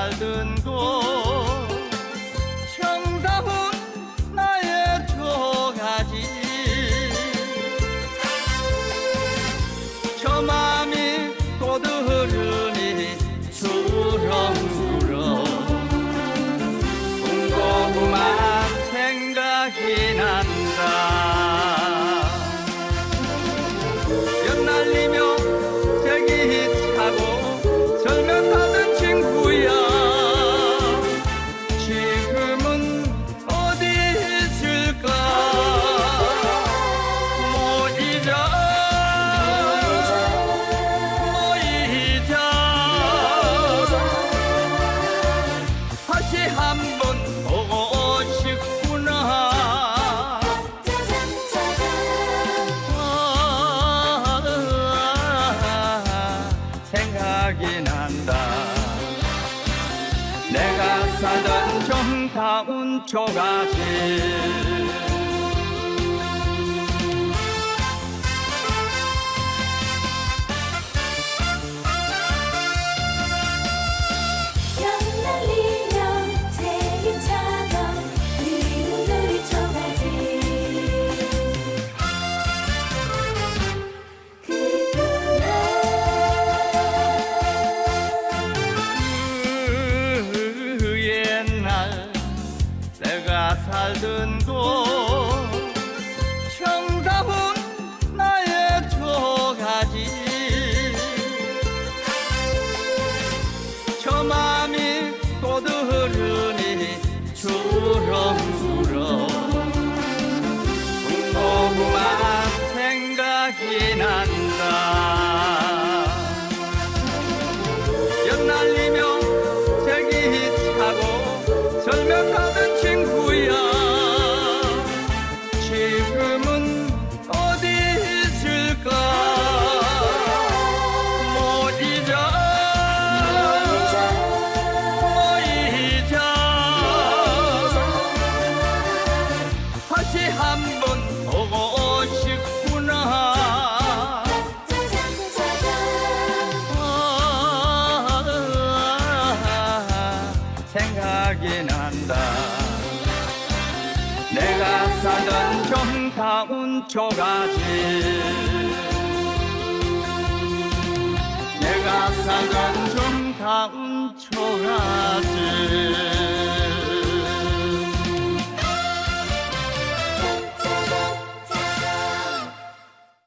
살던 곳. 생각이 난다. 내가 살던 정다운 초가집 살던 곳. 정다운 나의 초가집 저 맘이 또드르니 주렁주렁 궁금한 생각이 난다 생각이 난다. 내가 살던 정다운 초가집 내가 살던 정다운 초가집